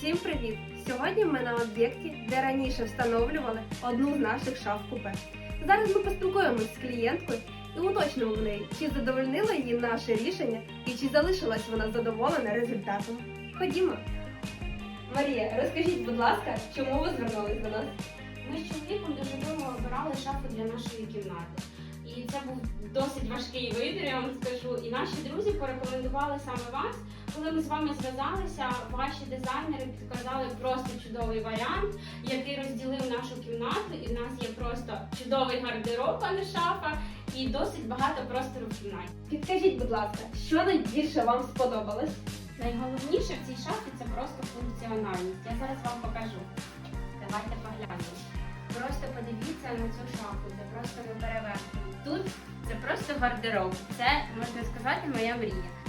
Всім привіт! Сьогодні ми на об'єкті, де раніше встановлювали одну з наших шаф купе. Зараз ми поспілкуємось з клієнткою і уточнимо в неї, чи задовольнило її наше рішення і чи залишилась вона задоволена результатом. Ходімо. Марія, розкажіть, будь ласка, чому ви звернулись до нас? Ми з чоловіком дуже довго обирали шафу для нашої кімнати. І це був досить важкий вибір, я вам скажу. І наші друзі порекомендували саме вас. Коли ми з вами зв'язалися, ваші дизайнери підказали просто чудовий варіант, який розділив нашу кімнату. І в нас є просто чудовий гардероб, а не шафа, і досить багато простору в кімнаті. Підкажіть, будь ласка, що найбільше вам сподобалось? Найголовніше в цій шафі це просто функціональність. Я зараз вам покажу. Давайте поглянемо. Просто подивіться на цю шафу, це просто неперевершено. Тут це просто гардероб. Це можна сказати моя мрія.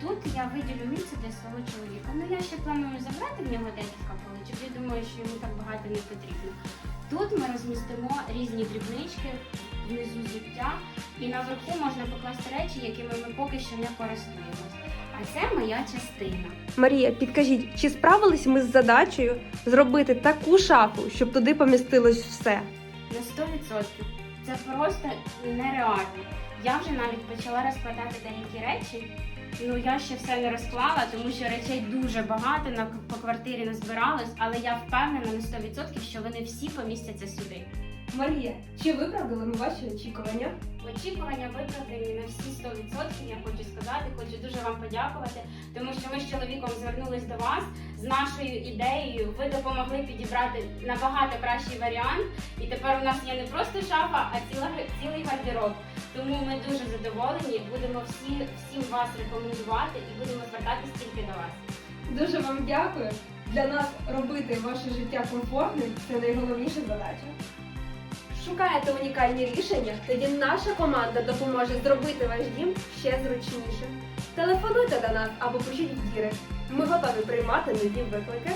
Тут я виділю місце для свого чоловіка. Ну я ще планую забрати в нього декілька поличок. Я думаю, що йому так багато не потрібно. Тут ми розмістимо різні дрібнички, внизу взуття, і наверху можна покласти речі, якими ми поки що не користуємося. А це моя частина. Марія, підкажіть, чи справились ми з задачею зробити таку шафу, щоб туди помістилось все? На 100%. Це просто нереально. Я вже навіть почала розкладати деякі речі. Ну я ще все не розклала, тому що речей дуже багато на по квартирі назбиралось, але я впевнена на 100%, що вони всі помістяться сюди. Марія, чи виправдали ми ваші очікування? Очікування виправдані на всі 100%, я хочу сказати, хочу дуже вам подякувати, тому що ми з чоловіком звернулись до вас з нашою ідеєю. Ви допомогли підібрати набагато кращий варіант. І тепер у нас є не просто шафа, а ціла, цілий гардероб. Тому ми дуже задоволені. Будемо всі всім вас рекомендувати і будемо звертатись тільки до вас. Дуже вам дякую. Для нас робити ваше життя комфортним це найголовніша задача. Шукаєте унікальні рішення? Тоді наша команда допоможе зробити ваш дім ще зручніше. Телефонуйте до нас або пишіть в дірект. Ми готові приймати нові виклики.